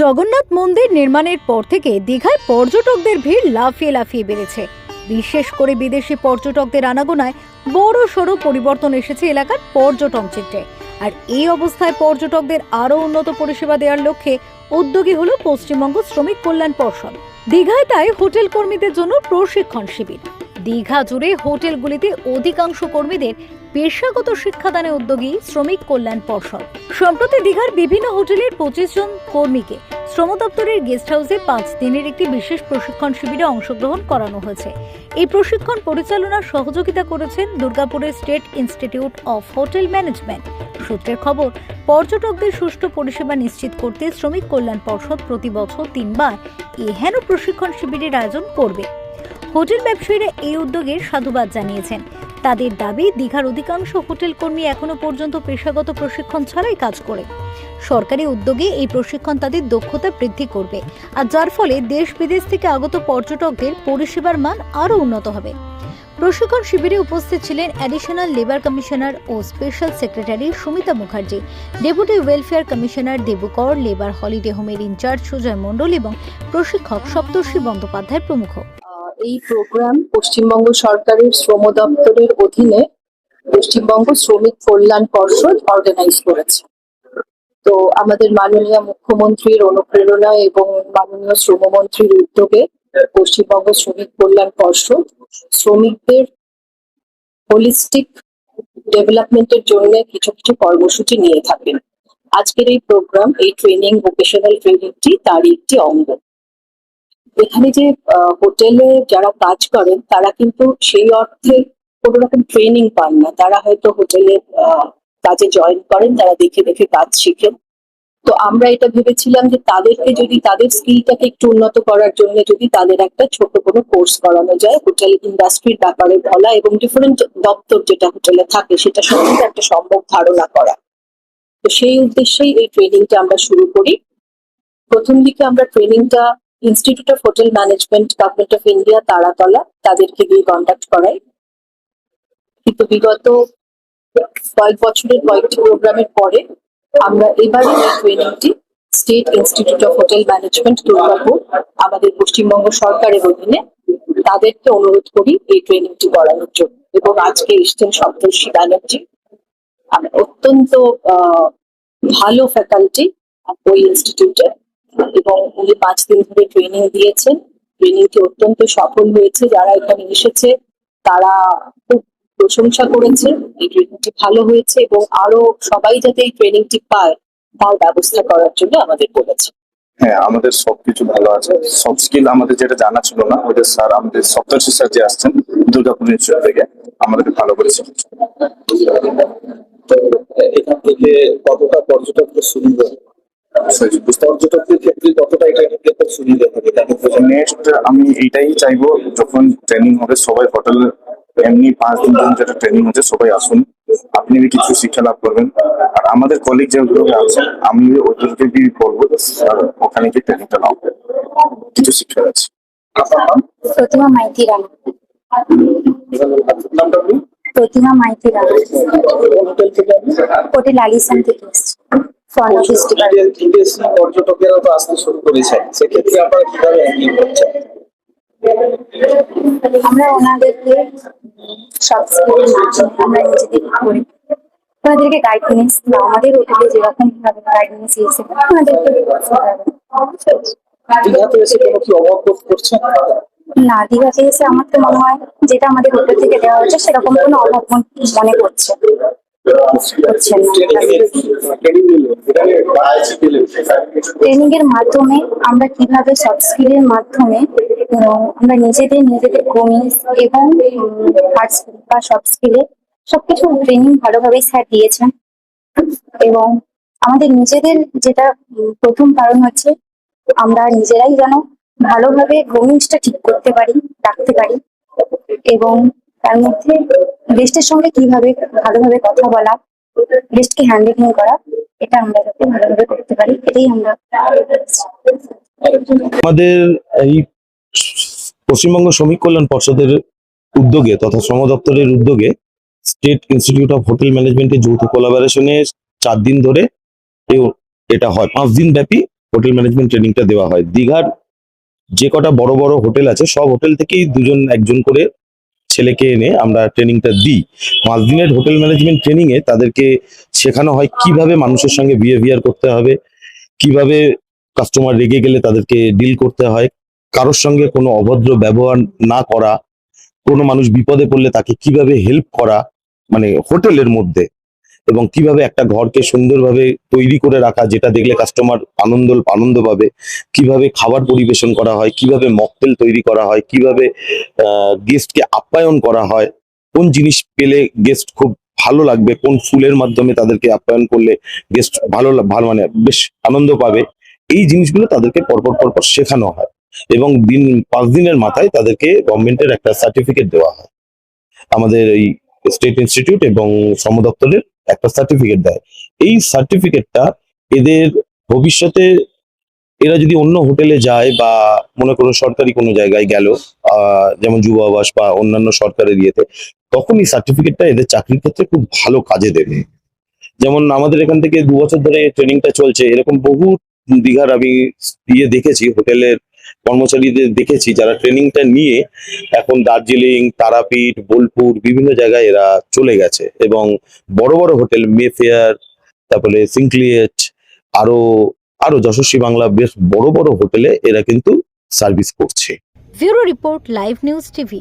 জগন্নাথ মন্দির নির্মাণের পর থেকে দীঘায় পর্যটকদের ভিড় লাফিয়ে লাফিয়ে বেড়েছে। বিশেষ করে বিদেশি পর্যটকদের আনাগোনায় বড় সড়ো পরিবর্তন এসেছে এলাকার পর্যটন চিত্রে। আর এই অবস্থায় পর্যটকদের আরও উন্নত পরিষেবা দেওয়ার লক্ষ্যে উদ্যোগী হল পশ্চিমবঙ্গ শ্রমিক কল্যাণ পর্ষদ। দীঘায় তাই হোটেল কর্মীদের জন্য প্রশিক্ষণ শিবির। দীঘা জুড়ে হোটেলগুলিতে অধিকাংশ কর্মীদের পেশাগত শিক্ষাদানে উদ্যোগী শ্রমিক কল্যাণ পর্ষদ। সম্প্রতি দীঘার বিভিন্ন হোটেলের পঁচিশ জন কর্মীকে শ্রম দপ্তরের গেস্ট হাউসে পাঁচ দিনের একটি বিশেষ প্রশিক্ষণ শিবিরে অংশগ্রহণ করানো হয়েছে। এই প্রশিক্ষণ পরিচালনার সহযোগিতা করেছেন দুর্গাপুরের state institute of hotel management. সূত্রের খবর, পর্যটকদের সুষ্ঠু পরিষেবা নিশ্চিত করতে শ্রমিক কল্যাণ পর্ষদ প্রতি বছর তিনবার এহেন প্রশিক্ষণ শিবিরের আয়োজন করবে। হোটেল ব্যবসায়ীরা এই উদ্যোগের সাধুবাদ জানিয়েছেন। তাদের দাবি, দীঘার অধিকাংশ হোটেল কর্মী এখনও পর্যন্ত পেশাগত প্রশিক্ষণ ছাড়াই কাজ করে। সরকারি উদ্যোগে এই প্রশিক্ষণ তাদের দক্ষতা বৃদ্ধি করবে। আর যার ফলে দেশ বিদেশ থেকে আগত পর্যটকদের পরিষেবার মান আরও উন্নত হবে। প্রশিক্ষণ শিবিরে উপস্থিত ছিলেন অ্যাডিশনাল লেবার কমিশনার ও special secretary Sumita Mukherjee, deputy welfare commissioner Debukar labour holiday হোমের ইনচার্জ সুজয় মণ্ডল এবং প্রশিক্ষক সপ্তর্ষি বন্দ্যোপাধ্যায় প্রমুখ। এই প্রোগ্রাম পশ্চিমবঙ্গ সরকারের শ্রম দপ্তরের অধীনে পশ্চিমবঙ্গ শ্রমিক কল্যাণ পর্ষদ অর্গানাইজ করেছে। তো আমাদের মাননীয় মুখ্যমন্ত্রীর অনুপ্রেরণা এবং মাননীয় শ্রমমন্ত্রীর উদ্যোগে পশ্চিমবঙ্গ শ্রমিক কল্যাণ পর্ষদ শ্রমিকদের হোলিস্টিক ডেভেলপমেন্টের জন্য কিছু কিছু কর্মসূচি নিয়ে থাকেন। আজকের এই প্রোগ্রাম, এই ট্রেনিং ভোকেশনাল ট্রেনিংটি তারই একটি অঙ্গ। এখানে যে হোটেলে যারা কাজ করেন, তারা কিন্তু সেই অর্থে কোনো রকম ট্রেনিং পান না। তারা হয়তো হোটেলে কাজে জয়েন করেন, তারা দেখে দেখে কাজ শিখেন। তো আমরা এটা ভেবেছিলাম যে তাদেরকে যদি, তাদের স্কিলটাকে একটু উন্নত করার জন্য যদি তাদের একটা ছোট কোনো কোর্স করানো যায় হোটেল ইন্ডাস্ট্রির ব্যাপারে বলা এবং ডিফারেন্ট দপ্তর যেটা হোটেলে থাকে, সেটা সম্বন্ধে একটা সম্ভব ধারণা করা। তো সেই উদ্দেশ্যেই এই ট্রেনিংটা আমরা শুরু করি। প্রথম দিকে আমরা ট্রেনিংটা institute of hotel management government of India Taratala তাদেরকে দিয়ে কন্ডাক্ট করাই। কিন্তু বিগত কয়েক বছরের কয়েকটি প্রোগ্রামের পরে আমরা এবারে এই ট্রেনিংটি state institute of hotel management Durgapur আমাদের পশ্চিমবঙ্গ সরকারের অধীনে তাদেরকে অনুরোধ করি এই ট্রেনিংটি করানোর জন্য। এবং আজকে এসছেন সপ্তর্ষি ব্যানার্জি অত্যন্ত ভালো ফ্যাকাল্টি ওই ইনস্টিটিউটে এবং উনি পাঁচ দিন ধরে ট্রেনিং দিয়েছেন। ট্রেনিংটি অত্যন্ত সফল হয়েছে। যারা এখানে এসেছে তারা খুব প্রশংসা করেছে। এই ট্রেনিংটি ভালো হয়েছে এবং আরও সবাই যাতে এই ট্রেনিংটি পায় তার ব্যবস্থা করার জন্য আমাদের বলেছে। হ্যাঁ আমাদের সবকিছু ভালো আছে। সব স্কিল আমাদের যেটা জানা ছিল না ওদের স্যার আমাদের সপ্তর্ষি স্যার যে আসছেন দুর্গাপুর ইনস্টিটিউট থেকে আমাদেরকে ভালো করে এখান থেকে কতটা পর্যটকদের সুবিধা? পর্যটকদের ক্ষেত্রে কতটা এটা ক্ষেত্রে সুবিধা হবে নেক্সট আমি এইটাই চাইব যখন ট্রেনিং হবে সবাই হোটেল এমনি পাঁচ দিন ধরে যেটা ট্রেনিং হচ্ছে সবাই আসুন। আপনি বি কিছু শিক্ষা লাভ করবেন। আর আমাদের কলিগ যেগুলো আছে আমি ওদেরকে বি বলব স্যার ওখানে গিয়ে ট্রেনিংটা নাও। কিছু শিক্ষা আছে। প্রতিমা মাইতি রানা। নামটা প্রতিমা মাইতি রানা। হোটেল থেকে হোটেল আলিসান থেকে এসছি বিদেশি পর্যটকেরা তো আসতে শুরু করেছেন। সেক্ষেত্রে আপনারা কীভাবে হ্যান্ডেল করছেন? আমরা ওনাদেরকে সব স্কিলের মাধ্যমে আমরা নিজেদের করি। ওনাদেরকে গাইডেন্স বা আমাদের হোটেলে যেরকম ভাবে গাইডেন্স দিয়েছে ওনাদেরকে দীঘাতে এসে কোনো কি অভাব বোধ করছেন না দীঘাতে এসে আমার তো মনে হয় যেটা আমাদের হোটেল থেকে দেওয়া হচ্ছে সেরকম কোনো অভাব মন- করছে ট্রেনিং এর মাধ্যমে আমরা কীভাবে সফট স্কিলের মাধ্যমে আমরা নিজেদের নিজেদের কমিস এবং হার্ড স্কিল বা সফট স্কিলে সবকিছু ট্রেনিং ভালোভাবেই স্যার দিয়েছেন। এবং আমাদের নিজেদের যেটা প্রথম কারণ হচ্ছে আমরা নিজেরাই যেন ভালোভাবে গ্রোমিংসটা ঠিক করতে পারি, রাখতে পারি। এবং তার মধ্যে গেস্টের সঙ্গে কীভাবে ভালোভাবে কথা বলা, গেস্টকে হ্যান্ডেলিং করা, এটা আমরা যাতে ভালোভাবে করতে পারি, এটাই আমরা আমাদের এই পশ্চিমবঙ্গ শ্রমিক কল্যাণ পর্ষদের উদ্যোগে তথা শ্রম দপ্তরের উদ্যোগে স্টেট ইনস্টিটিউট অফ হোটেল ম্যানেজমেন্টের যৌথ কোলাবোরেশনে চার দিন ধরে এটা হয়। পাঁচ দিন ব্যাপী হোটেল ম্যানেজমেন্ট ট্রেনিংটা দেওয়া হয়। দীঘার যে কটা বড় বড় হোটেল আছে, সব হোটেল থেকেই দুজন একজন করে ছেলেকে এনে আমরা ট্রেনিংটা দিই। পাঁচ দিনের হোটেল ম্যানেজমেন্ট ট্রেনিংয়ে তাদেরকে শেখানো হয় কীভাবে মানুষের সঙ্গে বিহেভিয়ার করতে হবে, কীভাবে কাস্টমার রেগে গেলে তাদেরকে ডিল করতে হয়, কারোর সঙ্গে কোনো অভদ্র ব্যবহার না করা, কোনো মানুষ বিপদে পড়লে তাকে কীভাবে হেল্প করা মানে হোটেলের মধ্যে এবং কীভাবে একটা ঘরকে সুন্দরভাবে তৈরি করে রাখা, যেটা দেখলে কাস্টমার আনন্দ আনন্দ পাবে। কীভাবে খাবার পরিবেশন করা হয়, কীভাবে মকটেল তৈরি করা হয়, কীভাবে গেস্টকে আপ্যায়ন করা হয়, কোন জিনিস পেলে গেস্ট খুব ভালো লাগবে, কোন ফুলের মাধ্যমে তাদেরকে আপ্যায়ন করলে গেস্ট ভালো ভালো মানে বেশ আনন্দ পাবে, এই জিনিসগুলো তাদেরকে পরপর পরপর শেখানো হয় এবং দিন, পাঁচ দিনের মাথায় তাদেরকে গভর্নমেন্টের একটা সার্টিফিকেট দেওয়া হয়। আমাদের এই স্টেট ইনস্টিটিউট এবং শ্রম দপ্তরের একটা সার্টিফিকেট দেয়। এই সার্টিফিকেটটা এদের ভবিষ্যতে এরা যদি অন্য হোটেলে যায় বা মনে করো সরকারি কোনো জায়গায় গেল যেমন যুব আবাস বা অন্যান্য সরকারের ইয়েতে, তখন এই সার্টিফিকেটটা এদের চাকরির ক্ষেত্রে খুব ভালো কাজে দেবে। যেমন আমাদের এখান থেকে দু বছর ধরে ট্রেনিংটা চলছে, এরকম বহু দীঘার আমি ইয়ে দেখেছি হোটেলের কর্মচারীদের দেখেছি, যারা ট্রেনিংটা নিয়ে এখন দার্জিলিং, তারাপীঠ, বোলপুর, বিভিন্ন জায়গায় এরা চলে গেছে এবং বড় বড় হোটেল, মেফেয়ার, তারপরে সিঙ্কলিয়েট, আরও আরও যশস্বী বাংলা বেশ বড় বড় হোটেলে এরা কিন্তু সার্ভিস করছে। Bureau report live news TV.